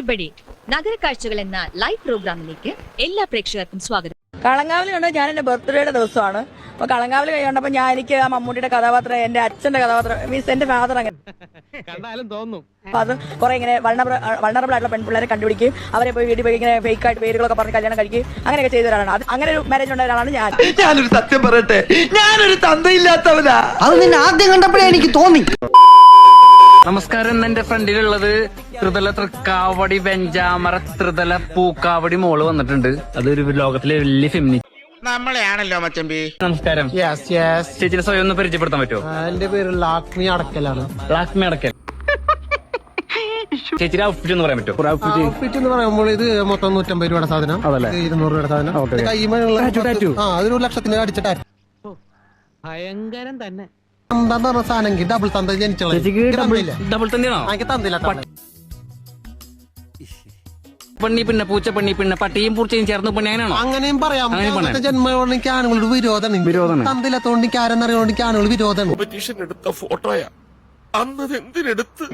Everybody നഗരക്കാഴ്ചകൾ എന്ന live പ്രോഗ്രാമിലേക്ക് എല്ലാ പ്രേക്ഷകർക്കും സ്വാഗതം. കളങ്കാവലി കണ്ടത് ഞാൻ എന്റെ ബർത്ത്ഡേയുടെ ദിവസമാണ്. അപ്പൊ കളങ്കാവലി കണ്ടപ്പോ ഞാൻ എനിക്ക് ആ മമ്മൂട്ടിയുടെ കഥാപാത്രം എന്റെ അച്ഛന്റെ കഥാപാത്രം മീൻസ് എന്റെ ഫാദർ അങ്ങനെ. കണ്ടാലും തോന്നും. അപ്പൊ അത് കുറെ ഇങ്ങനെ വൾണറബിൾ ആയിട്ടുള്ള പെൺപിള്ളേരെ കണ്ടുപിടിക്കും. അവരെ പോയി വീട്ടിൽ പോയി ഇങ്ങനെ ഫേക്ക് ആയിട്ട് പേരുകളൊക്കെ പറഞ്ഞ് കല്യാണം കഴിക്കും. അങ്ങനെയൊക്കെ ചെയ്ത ഒരാളാണ്. അത് അങ്ങനെ ഒരു മാരേജ് ഉണ്ടായ ഒരാളാണ് ഞാൻ. ഞാനൊരു സത്യം പറയട്ടെ? ഞാനൊരു തന്തയില്ലാത്തവനാ. അത് നിന്നെ ആദ്യം കണ്ടപ്പോഴേ എനിക്ക് തോന്നി. നമസ്കാരം. ഇന്ന് എന്റെ ഫ്രണ്ടിലുള്ളത് ത്രിതല തൃക്കാവടി വെഞ്ചാമര ത്രിതല പൂക്കാവടി മോൾ വന്നിട്ടുണ്ട്. അതൊരു ലോകത്തിലെ വലിയ ഫെമിനി നമ്മളെയാണല്ലോ മച്ചമ്പി. നമസ്കാരം. യെസ് യെസ് ചേച്ചിയുടെ സ്വയം ഒന്ന് പരിചയപ്പെടുത്താൻ പറ്റുമോ? എന്റെ പേര് ലാക്മി അടക്കലാണ്. ലാക്മി അടക്കൽ. ചേച്ചിയുടെ ഔട്ട്ഫിറ്റ് എന്ന് പറയാൻ പറ്റുമോ? ഔട്ട്ഫിറ്റ് എന്ന് പറയുമ്പോൾ ഇത് മൊത്തം നൂറ്റമ്പത് രൂപയുടെ സാധനം. ഇരുന്നൂറ് രൂപയുടെ സാധനം. ആ അതൊരു ലക്ഷത്തിന് ഭയങ്കരം തന്നെ. സാധനം ഡബിൾ തന്ത എനിക്ക് പെണ്ണി പിന്നെ പൂച്ച പെണ്ണി പിന്നെ പട്ടിയും പൂച്ചയും ചേർന്ന് പിന്നെ അങ്ങനെയാണോ? അങ്ങനെയും പറയാം. ജന്മയോട് എനിക്ക് ആണുങ്ങളോട് വിരോധമാണ് വിരോധാണ്. തന്തില്ലാത്തോണ്ട് എനിക്ക് ആരെന്നറിയോണ്ട് എനിക്ക് ആണുങ്ങൾ വിരോധമാണ് കോമ്പറ്റീഷൻ എടുത്ത ഫോട്ടോയാ അന്നത് എന്തിനെടുത്ത്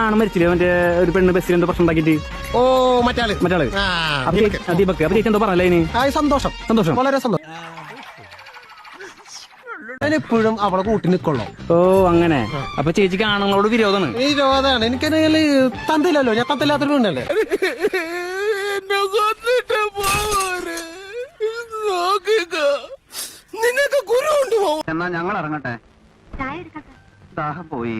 ആണ് മരിച്ചില്ലേ? മറ്റേ ഒരു പെണ്ണ് ബസ്സിൽ എന്തോ പ്രശ്നം ഉണ്ടാക്കിട്ട് ഓ മറ്റാൾ. മറ്റാൾ. ആ, അപ്പൊ ചേച്ചി- ദീപക് അപ്പൊ ചേച്ചി എന്തോ പറഞ്ഞല്ലേ സന്തോഷം. സന്തോഷം. വളരെ സന്തോഷം. എപ്പോഴും അവളെ കൂട്ടി നിക്കൊള്ളൂ. ഓ അങ്ങനെ. അപ്പൊ ചേച്ചിക്ക് ആണുങ്ങളോട് വിരോധമാണ്. വിരോധമാണ്. എനിക്ക് എനിക്കതിൽ തന്നില്ലല്ലോ ഞാൻ തന്നില്ലാത്തല്ലേ പെണ്ണല്ലേ നിനക്ക് കൊണ്ടുപോകും എന്നാ ഞങ്ങൾ ഇറങ്ങട്ടെ? ദാഹം പോയി.